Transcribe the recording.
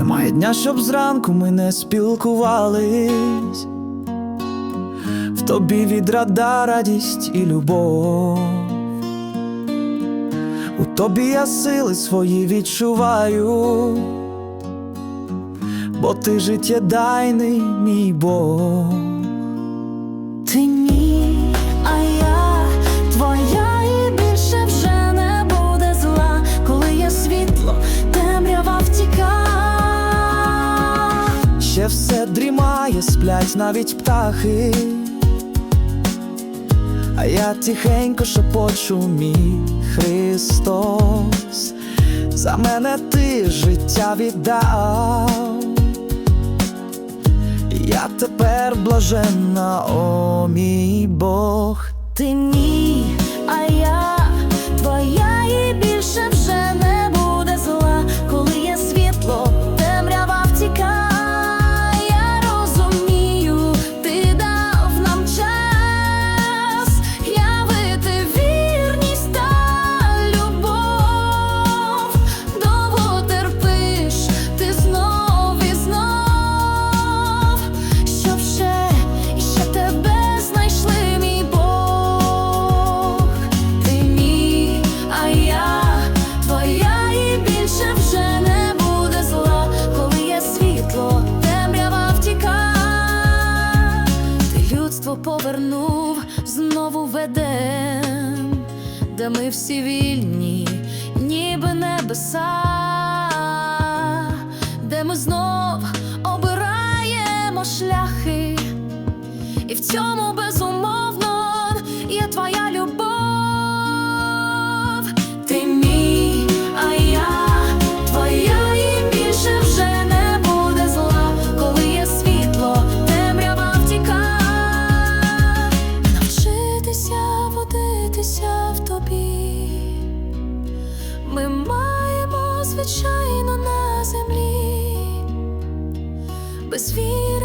Немає дня, щоб зранку ми не спілкувались. В тобі відрада радість і любов. У тобі я сили свої відчуваю, бо ти життєдайний мій Бог. Сплять навіть птахи. А я тихенько шепочу, мій Христос, за мене ти життя віддав. Я тепер блаженна, о мій Бог. Ти мій, повернув, знову веде, де ми всі вільні, ніби небеса, де ми знов обираємо шляхи, і в цьому безумовно. was feeling